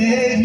সেই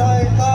আশায়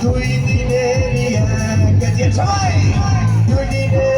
Do it in the area. Get your toy. Do it in the.